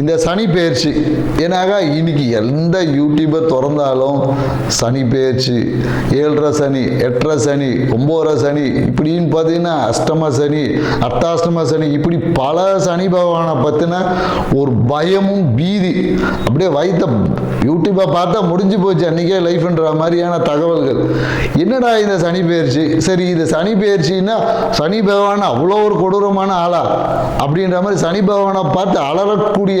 இந்த சனி பெயர்ச்சி. ஏன்னாக இன்னைக்கு எந்த யூடியூபர் திறந்தாலும் சனி பெயர்ச்சி ஏழரை சனி எட்டரை சனி ஒம்போதரை சனி இப்படின்னு பார்த்தீங்கன்னா அஷ்டம சனி அர்த்தாஷ்டம சனி இப்படி பல சனி பகவானை பற்றின ஒரு பயமும் பீதி. அப்படியே வைத்த யூடியூப்பை பார்த்தா முடிஞ்சு போச்சு அன்றைக்கே லைஃப்ன்ற மாதிரியான தகவல்கள். என்னடா இந்த சனி பெயர்ச்சி? சரி இது சனி பெயர்ச்சின்னா சனி பகவான் அவ்வளோ ஒரு கொடூரமான ஆளா? அப்படின்ற மாதிரி சனி பகவானை பார்த்து அலறக்கூடிய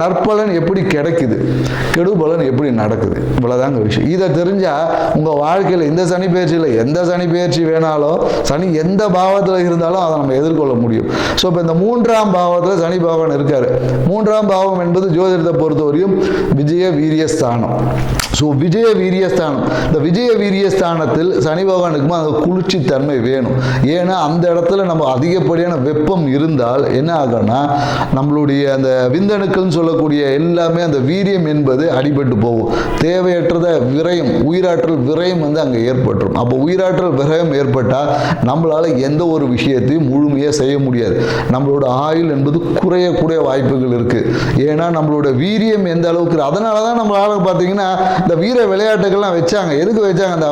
நற்பலன் எப்படி கிடைக்குது? கெடுபலன் எப்படி நடக்குது? இவ்வளோதாங்க விஷயம். இதை தெரிஞ்சால் உங்கள் வாழ்க்கையில் இந்த சனி பயிற்சியில் எந்த சனி பயிற்சி வேணாலும் சனி எந்த பாவத்தில் இருந்தாலும் அதை நம்ம எதிர்கொள்ள முடியும். ஸோ இப்போ இந்த மூன்றாம் பாவத்தில் சனி பகவான் இருக்காரு. மூன்றாம் பாவம் என்பது ஜோதிடத்தை பொறுத்தவரையும் விஜய வீரியஸ்தானம். ஸோ விஜய வீரியஸ்தானம். இந்த விஜய வீரியஸ்தானத்தில் சனி பகவானுக்குமா அந்த குளிர்ச்சி தன்மை வேணும். ஏன்னா அந்த இடத்துல நம்ம அதிகப்படியான வெப்பம் இருந்தால் என்ன ஆகும்னா நம்மளுடைய அந்த விந்தணுக்கள்னு சொல்லக்கூடிய எல்லாமே அந்த வீரியம் என்பது அடிபட்டு போகும். தேவையற்றத விரயம் உயிராற்றல் விரயம் வந்து அங்கே ஏற்பட்டுரும். அப்போ உயிராற்றல் விரயம் ஏற்பட்டால் நம்மளால் எந்த ஒரு விஷயத்தையும் முழுமையாக செய்ய முடியாது. நம்மளோட ஆயுள் என்பது குறையக்கூடிய வாய்ப்புகள் இருக்குது ஏன்னா நம்மளோட வீரியம் எந்த அளவுக்கு அதனால தான் நம்மளால் பார்த்தீங்கன்னா அந்த வீர விளையாட்டுகள்லாம் வச்சாங்க. எதுக்கு வச்சாங்க அந்த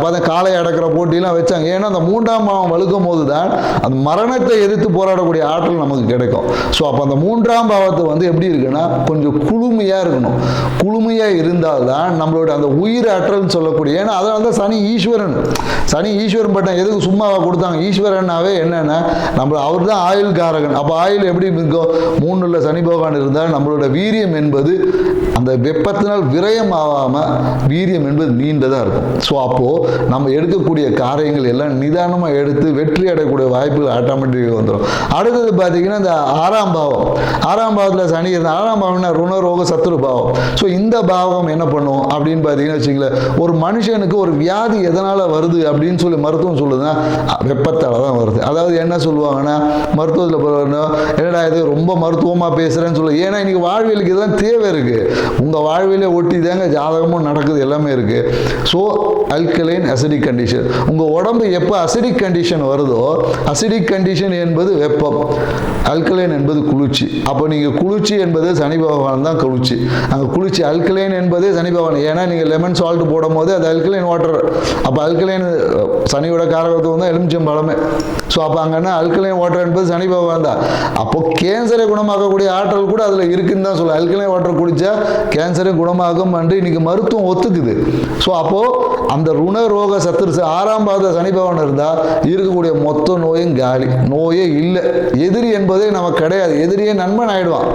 பார்த்தா காளை அடக்கிற போட்டிலாம் வச்சாங்க. ஏன்னா அந்த மூன்றாம் பாவம் வழுக்கும் போது தான் அந்த மரணத்தை எதிர்த்து போராடக்கூடிய ஆற்றல் நமக்கு கிடைக்கும். ஸோ அப்போ அந்த மூன்றாம் பாவத்தை வந்து எப்படி இருக்குன்னா கொஞ்சம் குளுமையாக இருக்கணும். குளுமையாக இருந்தால்தான் நம்மளோட அந்த உயிர் ஆற்றல்னு சொல்லக்கூடிய ஏன்னா அதனால தான் சனி ஈஸ்வரன். சனி ஈஸ்வரன் பட்டம் எதுக்கு சும்மாவாக கொடுத்தாங்க? ஈஸ்வரனாவே என்னென்னா நம்ம அவர் தான் ஆயுள் காரகன் அப்போ ஆயுள் எப்படி இருக்கும்? மூணுல சனி பகவான் இருந்தால் நம்மளோட வீரியம் என்பது அந்த வெப்பத்தினால் விரயம் ஆகாமல் வீரியம் என்பது நீண்டதாக இருக்கும். ஸோ அப்போது நம்ம எடுக்கக்கூடிய காரியங்கள் எல்லாம் நிதானமாக எடுத்து வெற்றி அடையக்கூடிய வாய்ப்புகள் ஆட்டோமேட்டிக்காக வந்துடும் அடுத்தது பார்த்தீங்கன்னா இந்த ஆறாம் பாவம். ஆறாம் பாவத்தில் சனி ஆறாம் பாவம்னா ருணரோக சத்துரு பாவம். ஸோ இந்த பாவம் என்ன பண்ணும் அப்படின்னு பார்த்தீங்கன்னா வச்சுங்களேன் ஒரு மனுஷனுக்கு ஒரு வியாதி எதனால் வருது அப்படின்னு சொல்லி மருத்துவம் சொல்லுதுன்னா வெப்பத்தால் தான் வருது. அதாவது என்ன சொல்லுவாங்கன்னா மருத்துவத்தில் என்னடா இது ரொம்ப மருத்துவமாக பேசுகிறேன்னு சொல்லு. ஏன்னா இன்னைக்கு வாழ்வியலுக்கு இதெல்லாம் தேவை இருக்குது உங்கள் வாழ்வியலே ஒட்டி தாங்க ஜாதகமும் நடக்குது எல்லாமே இருக்குது ஸோ அல்கலைன் அசிடிக் கண்டிஷன் உங்கள் உடம்பு எப்போ அசிடிக் கண்டிஷன் வருதோ அசிடிக் கண்டிஷன் என்பது வெப்பம். அல்கலைன் என்பது குளிர்ச்சி. அப்போ நீங்கள் குளிர்ச்சி என்பது சனி பகவான் தான் குளிர்ச்சி. அந்த குளிர்ச்சி அல்கலைன் என்பதே சனி பகவான். ஏன்னா நீங்கள் லெமன் சால்ட் போடும் போது அது அல்கலைன் வாட்டர் அப்போ அல்கலைன் சனியோட காரகத்துவம் தான் எலுமிச்சம் பழமே. ஸோ அப்போ அங்கன்னா அல்கலைன் வாட்டர் என்பது சனி பகவான் தான். அப்போ கேன்சரை குணமாக்கக்கூடிய ஆற்றல் கூட அதில் இருக்குன்னு தான் சொல்லுவேன் அல்கலைன் வாட்டர் குடித்தா கேன்சரை குணமாகும் என்று இன்னைக்கு மருத்துவம் ஒத்துக்குது. ஸோ அப்போது அந்த ருண ரோக சத்துரு ஆறாம் பாத சனி பகவான் இருந்தால் இருக்கக்கூடிய மொத்த நோயும் காலி. நோயே இல்லை. எதிரி என்பதே நமக்கு கிடையாது. எதிரியே நண்பன் ஆயிடுவான்.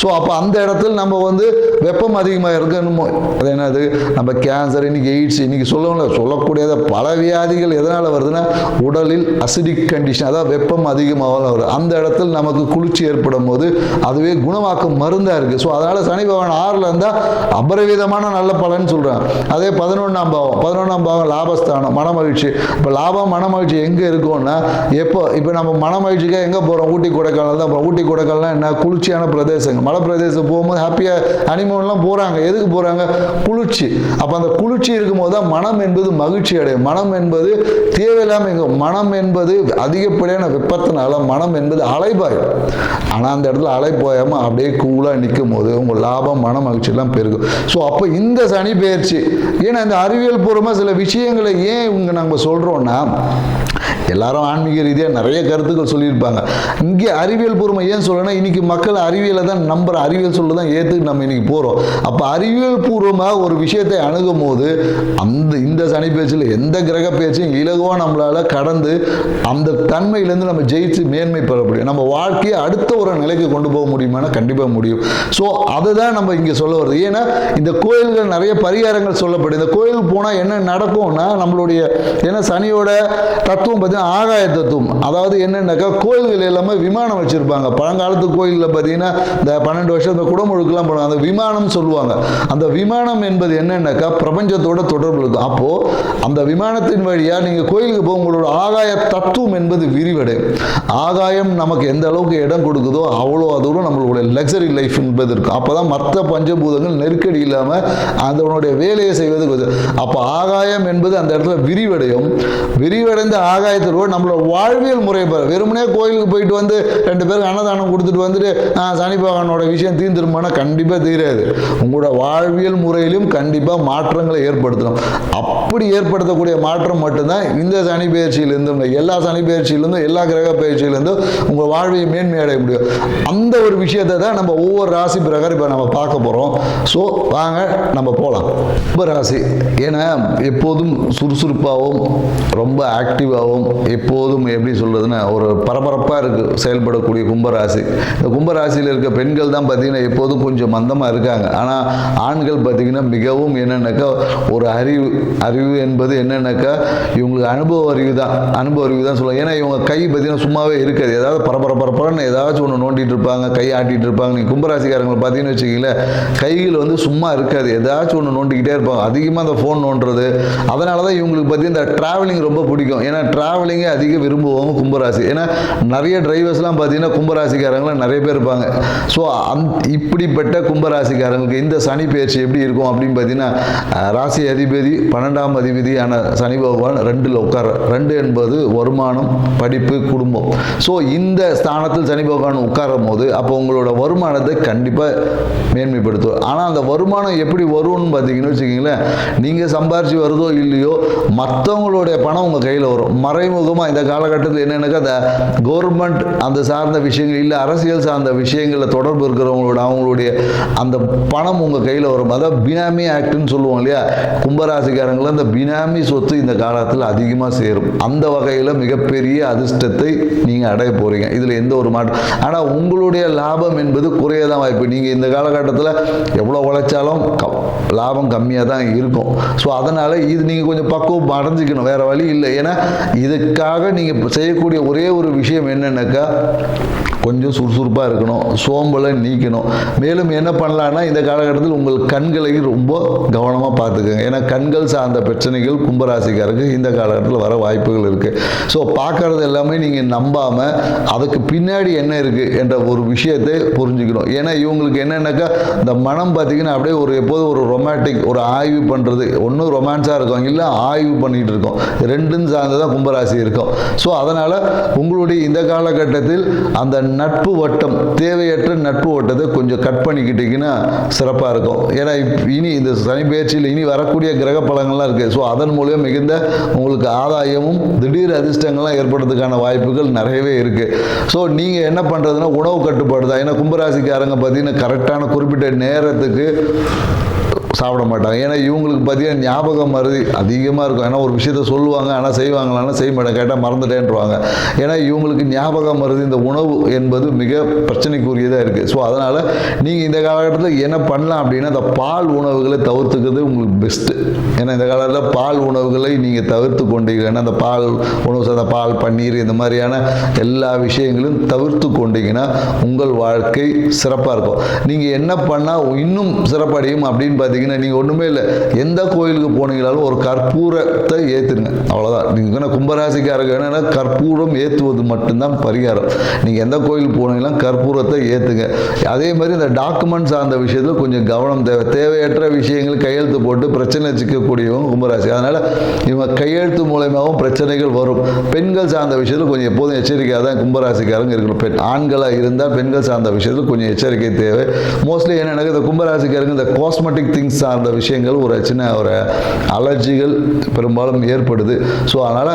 ஸோ அப்போ அந்த இடத்துல நம்ம வந்து வெப்பம் அதிகமாக இருக்கணுமோ? அது என்னது? நம்ம கேன்சர் இன்னைக்கு எய்ட்ஸ் இன்னைக்கு சொல்லணும்ல. சொல்லக்கூடியத பல வியாதிகள் எதனால் வருதுன்னா உடலில் அசிடிக் கண்டிஷன் அதாவது வெப்பம் அதிகமாக வருது. அந்த இடத்துல நமக்கு குளிர்ச்சி ஏற்படும் போது அதுவே குணமாக்கும் மருந்தாக இருக்குது ஸோ அதனால் சனி பகவான் ஆறில் இருந்தால் அபரவிதமான நல்ல பலன் சொல்கிறேன் அதே பதினொன்றாம் பாவம். பதினொன்றாம் பாவம் லாபஸ்தானம் மனமகிழ்ச்சி. இப்போ லாபம் மனமகிழ்ச்சி எங்கே இருக்கும்னா எப்போ இப்போ நம்ம மனமகிழ்ச்சிக்காக எங்கே போகிறோம் ஊட்டி கொடைக்கானல் தான் போகிறோம் ஊட்டி கொடைக்கானல்னா என்ன? குளிர்ச்சியான பிரதேசங்கள். மலை பிரதேசம் போகும்போது ஹாப்பியாக ஹனிமூன்லாம் போகிறாங்க எதுக்கு போகிறாங்க குளிர்ச்சி. அப்போ அந்த குளிர்ச்சி இருக்கும்போது தான் மனம் என்பது மகிழ்ச்சி அடையும். மனம் என்பது தேவையில்லாமல் எங்க மனம் என்பது அதிகப்படியான வெப்பத்தினால மனம் என்பது அலைபாயும். ஆனால் அந்த இடத்துல அலை அப்படியே கூலாக நிற்கும் போது உங்கள் லாபம் மன மகிழ்ச்சியெல்லாம் பெருகும். ஸோ அப்போ இந்த சனி பெயர்ச்சி. ஏன்னா இந்த அறிவியல் பூர்வமாக சில விஷயங்களை ஏன் இவங்க நம்ம சொல்கிறோன்னா எல்லாரும் ஆன்மீக ரீதியாக நிறைய கருத்துக்கள் சொல்லியிருப்பாங்க. இங்கே அறிவியல் பூர்வம் ஏன் சொல்லணும்னா இன்னைக்கு மக்கள் அறிவியலை தான் நம்புற அறிவியல் சொல்ல தான் ஏற்றுக்கு நம்ம இன்னைக்கு போகிறோம் அப்போ அறிவியல் பூர்வமாக ஒரு விஷயத்தை அணுகும் போது அந்த இந்த சனி பேச்சில் எந்த கிரக பேச்சும் இலகுவாக நம்மளால் கடந்து அந்த தன்மையிலேருந்து நம்ம ஜெயிச்சு மேன்மை பெற முடியும். நம்ம வாழ்க்கையை அடுத்த ஒரு நிலைக்கு கொண்டு போக முடியுமானா கண்டிப்பாக முடியும். ஸோ அதை தான் நம்ம இங்கே சொல்ல வருது ஏன்னா இந்த கோயில்கள் நிறைய பரிகாரங்கள் சொல்லப்படும் இந்த கோயிலுக்கு போனால் என்ன நடக்கும்னா நம்மளுடைய ஏன்னா சனியோட தத்துவம் பார்த்தீங்கன்னா ஆகாய தத்துவம் அதாவது என்னென்னாக்கா கோயில்கள் எல்லாமே விமானம் வச்சுருப்பாங்க. பழங்காலத்து கோயிலில் பார்த்தீங்கன்னா இந்த பன்னெண்டு வருஷம் இந்த குடமுழுக்கெல்லாம் போடுவாங்க. அந்த விமானம் சொல்லுவாங்க. அந்த விமானம் என்பது என்னென்னாக்கா பிரபஞ்சத்தோட தொடர்பு இருக்கும் அப்போது அந்த விமானத்தின் வழியாக நீங்கள் கோயிலுக்கு போக உங்களோட ஆகாய தத்துவம் என்பது விரிவடையும். ஆகாயம் நமக்கு எந்த அளவுக்கு இடம் கொடுக்குதோ அவ்வளோ தூரம் நம்மளுடைய லக்ஸரி லைஃப் என்பது இருக்கும். அப்போ தான் மற்ற பஞ்சபூதங்கள் நெருக்கடி இல்லாமல் அதனுடைய வேலையை செய்வது அப்போ ஆகாயம் என்பது அந்த இடத்துல விரிவடையும். விரிவடைந்த ஆகாயத்தை ஆகாயத்திலோட நம்மளோட வாழ்வியல் முறை வெறுமனே கோயிலுக்கு போயிட்டு வந்து ரெண்டு பேருக்கு அன்னதானம் கொடுத்துட்டு வந்துட்டு சனி பகவானோட விஷயம் தீர்ந்துருமானா? கண்டிப்பாக தீராது. உங்களோட வாழ்வியல் முறையிலும் கண்டிப்பாக மாற்றங்களை ஏற்படுத்தணும். அப்படி ஏற்படுத்தக்கூடிய மாற்றம் மட்டும்தான் இந்த சனி பயிற்சியிலிருந்தும் எல்லா சனி பயிற்சியிலிருந்தும் எல்லா கிரக பயிற்சியிலிருந்தும் உங்கள் வாழ்வியை மேன்மை அடைய முடியும். அந்த ஒரு விஷயத்தை தான் நம்ம ஒவ்வொரு ராசி பிரகாரம் இப்போ நம்ம பார்க்க போகிறோம் ஸோ வாங்க நம்ம போகலாம் ரொம்ப ராசி. ஏன்னா எப்போதும் சுறுசுறுப்பாகவும் ரொம்ப ஆக்டிவாகவும் எப்போதும் எப்படி சொல்கிறதுன்னா ஒரு பரபரப்பாக இருக்குது செயல்படக்கூடிய கும்பராசி. இந்த கும்பராசியில் இருக்க பெண்கள் தான் பார்த்தீங்கன்னா எப்போதும் கொஞ்சம் மந்தமாக இருக்காங்க. ஆனால் ஆண்கள் பார்த்தீங்கன்னா மிகவும் என்னென்னாக்கா ஒரு அறிவு அறிவு என்பது என்னென்னாக்கா இவங்களுக்கு அனுபவ அறிவு தான். அனுபவ அறிவு தான் சொல்லுவாங்க. ஏன்னா இவங்க கை பார்த்தீங்கன்னா சும்மாவே இருக்காது. ஏதாவது பரபரப்பரப்பரன்னு ஏதாச்சும் ஒன்று நோண்டிட்டு இருப்பாங்க கை ஆட்டிட்டு இருப்பாங்க. நீங்கள் கும்பராசிக்காரங்களை பார்த்தீங்கன்னு வச்சுக்கீங்களேன் கைகள் வந்து சும்மா இருக்காது. ஏதாச்சும் ஒன்று நோண்டிக்கிட்டே இருப்பாங்க. அதிகமாக அந்த ஃபோன் நோண்டுறது அதனால தான் இவங்களுக்கு பார்த்தீங்கன்னா இந்த ட்ராவலிங் ரொம்ப பிடிக்கும். ஏன்னா ட்ராவல் ட்ராவலிங்கே அதிக விரும்புவாங்க கும்பராசி. ஏன்னா நிறைய டிரைவர்ஸ்லாம் பார்த்தீங்கன்னா கும்பராசிக்காரங்களாம் நிறைய பேர் இருப்பாங்க. ஸோ அந் இப்படிப்பட்ட கும்பராசிக்காரங்களுக்கு இந்த சனி பயிற்சி எப்படி இருக்கும் அப்படின்னு பார்த்தீங்கன்னா ராசி அதிபதி பன்னெண்டாம் அதிபதியான சனி பகவான் ரெண்டில் உட்கார ரெண்டு என்பது வருமானம் படிப்பு குடும்பம். ஸோ இந்த ஸ்தானத்தில் சனி பகவான் உட்காரும் போது அப்போ உங்களோட வருமானத்தை கண்டிப்பாக மேன்மைப்படுத்தும். ஆனால் அந்த வருமானம் எப்படி வரும்னு பார்த்தீங்கன்னு வச்சுக்கிங்களேன் நீங்கள் சம்பாரிச்சு வருதோ இல்லையோ மற்றவங்களுடைய பணம் உங்கள் கையில் வரும். மறைமுகமாக இந்த காலகட்டத்தில் என்னென்னாக்கா அந்த கவர்மெண்ட் அந்த சார்ந்த விஷயங்கள் இல்லை அரசியல் சார்ந்த விஷயங்களில் தொடர்பு இருக்கிறவங்களோட அவங்களுடைய அந்த பணம் உங்கள் கையில் வரும் அதான் பினாமி ஆக்ட்னு சொல்லுவோம் இல்லையா? கும்பராசிக்காரங்களை அந்த பினாமி சொத்து இந்த காலத்தில் அதிகமாக சேரும். அந்த வகையில் மிகப்பெரிய அதிர்ஷ்டத்தை நீங்கள் அடைய போகிறீங்க இதில் எந்த ஒரு மாற்றம் ஆனால் உங்களுடைய லாபம் என்பது குறைய தான் வாய்ப்பு. நீங்கள் இந்த காலகட்டத்தில் எவ்வளோ உழைச்சாலும் லாபம் கம்மியாக தான் இருக்கும். ஸோ அதனால் இது நீங்கள் கொஞ்சம் பக்குவம் அடைஞ்சிக்கணும். வேறு வழி இல்லை. ஏன்னா இது இதற்காக நீங்கள் செய்யக்கூடிய ஒரே ஒரு விஷயம் என்னென்னாக்கா கொஞ்சம் சுறுசுறுப்பாக இருக்கணும் சோம்பலை நீக்கணும். மேலும் என்ன பண்ணலான்னா இந்த காலகட்டத்தில் உங்கள் கண்களை ரொம்ப கவனமாக பார்த்துக்கோங்க. ஏன்னா கண்கள் சார்ந்த பிரச்சனைகள் கும்பராசிக்காருக்கு இந்த காலகட்டத்தில் வர வாய்ப்புகள் இருக்குது ஸோ பார்க்கறது எல்லாமே நீங்கள் நம்பாமல் அதுக்கு பின்னாடி என்ன இருக்குது என்ற ஒரு விஷயத்தை புரிஞ்சுக்கணும். ஏன்னா இவங்களுக்கு என்னென்னாக்கா இந்த மனம் பார்த்தீங்கன்னா அப்படியே ஒரு எப்போதும் ஒரு ரொமாட்டிக் ஒரு ஆய்வு பண்ணுறது ஒன்றும் ரொமான்ஸாக இருக்கும். இல்லை ஆய்வு பண்ணிகிட்டு இருக்கோம். ரெண்டும் சார்ந்ததான் கும்பராசி இருக்கும். ஸோ அதனால் உங்களுடைய இந்த காலகட்டத்தில் அந்த நட்பு வட்டம் தேவையற்ற நட்பு வட்டத்தை கொஞ்சம் கட் பண்ணிக்கிட்டீங்கன்னா சிறப்பாக இருக்கும். ஏன்னா இப்- இனி இந்த சனி பயிற்சியில் இனி வரக்கூடிய கிரக பலங்கள்லாம் இருக்குது ஸோ அதன் மூலியம் மிகுந்த உங்களுக்கு ஆதாயமும் திடீர் அதிர்ஷ்டங்கள்லாம் ஏற்படுறதுக்கான வாய்ப்புகள் நிறையவே இருக்குது ஸோ நீங்கள் என்ன பண்ணுறதுன்னா உணவு கட்டுப்பாடு தான். ஏன்னா கும்பராசிக்காரங்க பார்த்தீங்கன்னா கரெக்டான குறிப்பிட்ட நேரத்துக்கு சாப்பிட மாட்டாங்க ஏன்னா இவங்களுக்கு பார்த்தீங்கன்னா ஞாபகம் மருதி அதிகமாக இருக்கும். ஏன்னா ஒரு விஷயத்த சொல்லுவாங்க ஆனால் செய்வாங்களான்னா செய்ய மாட்டாங்க. கேட்டால் மறந்துட்டேன்ருவாங்க. ஏன்னா இவங்களுக்கு ஞாபகம் மருதி இந்த உணவு என்பது மிக பிரச்சனைக்குரியதாக இருக்குது ஸோ அதனால் நீங்கள் இந்த காலகட்டத்தில் என்ன பண்ணலாம் அப்படின்னா இந்த பால் உணவுகளை தவிர்த்துக்கிறது உங்களுக்கு பெஸ்ட்டு ஏன்னா இந்த காலத்தில் பால் உணவுகளை நீங்கள் தவிர்த்து கொண்டீங்கன்னா அந்த பால் உணவு சார்ந்த பால் பன்னீர் இந்த மாதிரியான எல்லா விஷயங்களும் தவிர்த்து கொண்டீங்கன்னா உங்கள் வாழ்க்கை சிறப்பாக இருக்கும். நீங்கள் என்ன பண்ணால் இன்னும் சிறப்படையும் அப்படின்னு பார்த்தீங்கன்னா நீங்கள் ஒன்றுமே இல்லை. எந்த கோயிலுக்கு போனீங்களாலும் ஒரு கற்பூரத்தை ஏற்றுங்க அவ்வளோதான் நீங்கள் கும்பராசிக்காரங்க என்னென்னா கற்பூரம் ஏற்றுவது மட்டும்தான் பரிகாரம். நீங்கள் எந்த கோயிலுக்கு போனீங்களும் கற்பூரத்தை ஏற்றுங்க அதே மாதிரி இந்த டாக்குமெண்ட் சார்ந்த விஷயத்தில் கொஞ்சம் கவனம் தேவை. தேவையற்ற விஷயங்கள் கையெழுத்து போட்டு பிரச்சனை வச்சுக்கக்கூடியவங்க கும்பராசி. அதனால் இவங்க கையெழுத்து மூலயமாகவும் பிரச்சனைகள் வரும். பெண்கள் சார்ந்த விஷயத்தில் கொஞ்சம் எப்போதும் எச்சரிக்கையாக தான் கும்பராசிக்காரங்க இருக்கணும். பெண் ஆண்களாக இருந்தால் பெண்கள் சார்ந்த விஷயத்தில் கொஞ்சம் எச்சரிக்கை தேவை. மோஸ்ட்லி என்ன இந்த கும்பராசிக்காரங்க இந்த காஸ்மெட்டிக் திங்ஸ் சார்ந்த விஷயங்கள் ஒரு சின்ன ஒரு அலர்ஜிகள் பெரும்பாலும் ஏற்படுது. ஸோ அதனால்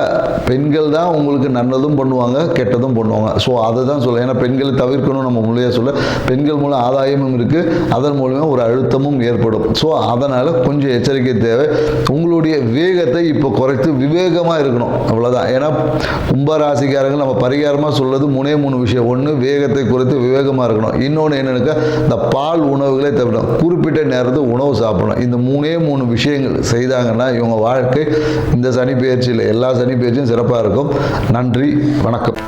பெண்கள் தான் உங்களுக்கு நல்லதும் பண்ணுவாங்க கெட்டதும் பண்ணுவாங்க. ஸோ அதை தான் சொல்ல ஏன்னா பெண்களை தவிர்க்கணும் நம்ம முழுமையாக சொல்ல பெண்கள் மூலம் ஆதாயமும் இருக்குது அதன் மூலமாக ஒரு அழுத்தமும் ஏற்படும். ஸோ அதனால் கொஞ்சம் எச்சரிக்கை தேவை. உங்களுடைய வேகத்தை இப்போ குறைத்து விவேகமாக இருக்கணும். அவ்வளோதான் ஏன்னா கும்பராசிக்காரங்க நம்ம பரிகாரமாக சொல்றது மூணே மூணு விஷயம். ஒன்று வேகத்தை குறைத்து விவேகமாக இருக்கணும். இன்னொன்று என்னென்னுக்கா இந்த பால் உணவுகளை தவிர குறிப்பிட்ட நேரத்தில் உணவு சாப்பிடணும் இந்த மூணே மூணு விஷயங்கள் செய்தாங்கன்னா இவங்க வாழ்க்கை இந்த சனி பயிற்சியில் எல்லா சனி பயிற்சியும் சிறப்பாக இருக்கும். நன்றி வணக்கம்.